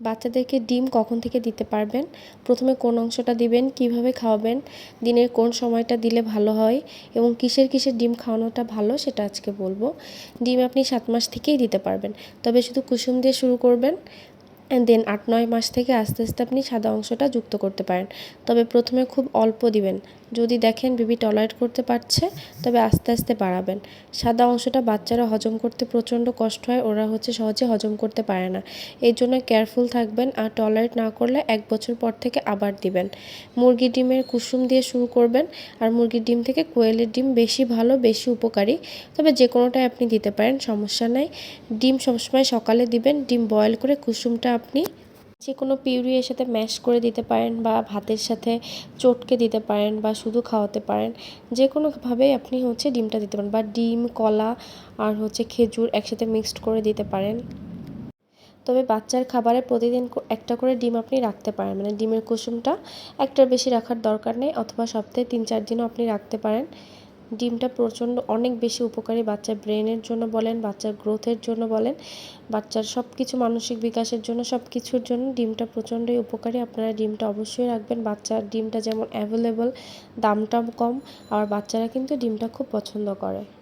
বাচ্চাদেরকে ডিম কখন থেকে দিতে পারবেন? প্রথমে কোন অংশটা দিবেন? কীভাবে খাওয়াবেন? দিনের কোন সময়টা দিলে ভালো হয়? এবং কিসের কিসের ডিম খাওয়ানোটা ভালো সেটা আজকে বলব। ডিম আপনি সাত মাস থেকেই দিতে পারবেন। তবে শুধু কুসুম দিয়ে শুরু করবেন। দেন আট, নয় মাস থেকে আস্তে আস্তে আপনি সাদা অংশটা যুক্ত করতে পারেন। তবে প্রথমে খুব অল্প দিবেন। যদি দেখেন বেবি টলারেট করতে পারছে, তবে আস্তে আস্তে বাড়াবেন। সাদা অংশটা বাচ্চারা হজম করতে প্রচণ্ড কষ্ট হয়, ওরা হচ্ছে সহজে হজম করতে পারে না। এই জন্য কেয়ারফুল থাকবেন আর টলারেট না করলে এক বছর পর থেকে আবার দিবেন। মুরগির ডিমের কুসুম দিয়ে শুরু করবেন আর মুরগির ডিম থেকে কোয়েলের ডিম বেশি ভালো, বেশি উপকারী। তবে যে কোনোটাই আপনি দিতে পারেন, সমস্যা নাই। ডিম সবসময় সকালে দিবেন, ডিম বয়েল করে কুসুমটা আপনি যে কোনো পিউরি এর সাথে ম্যাশ করে দিতে পারেন বা ভাতের সাথে চটকে দিতে পারেন বা শুধু খাওয়াতে পারেন, যে কোনোভাবেই আপনি হচ্ছে ডিমটা দিতে পারেন বা ডিম, কলা আর হচ্ছে খেজুর একসাথে মিক্সড করে দিতে পারেন। তবে বাচ্চার খাবারে প্রতিদিন একটা করে ডিম আপনি রাখতে পারেন। মানে ডিমের কুসুমটা একটার বেশি রাখার দরকার নেই অথবা সপ্তাহে তিন চার দিনও আপনি রাখতে পারেন। ডিমটা প্রচণ্ড, অনেক বেশি উপকারী বাচ্চার ব্রেনের জন্য বলেন, বাচ্চার গ্রোথের জন্য বলেন, বাচ্চার সব কিছু মানসিক বিকাশের জন্য সব কিছুর জন্য ডিমটা প্রচণ্ডই উপকারী। আপনারা ডিমটা অবশ্যই রাখবেন। বাচ্চার ডিমটা যেমন অ্যাভেলেবল দামটাও কম আর বাচ্চারা কিন্তু ডিমটা খুব পছন্দ করে।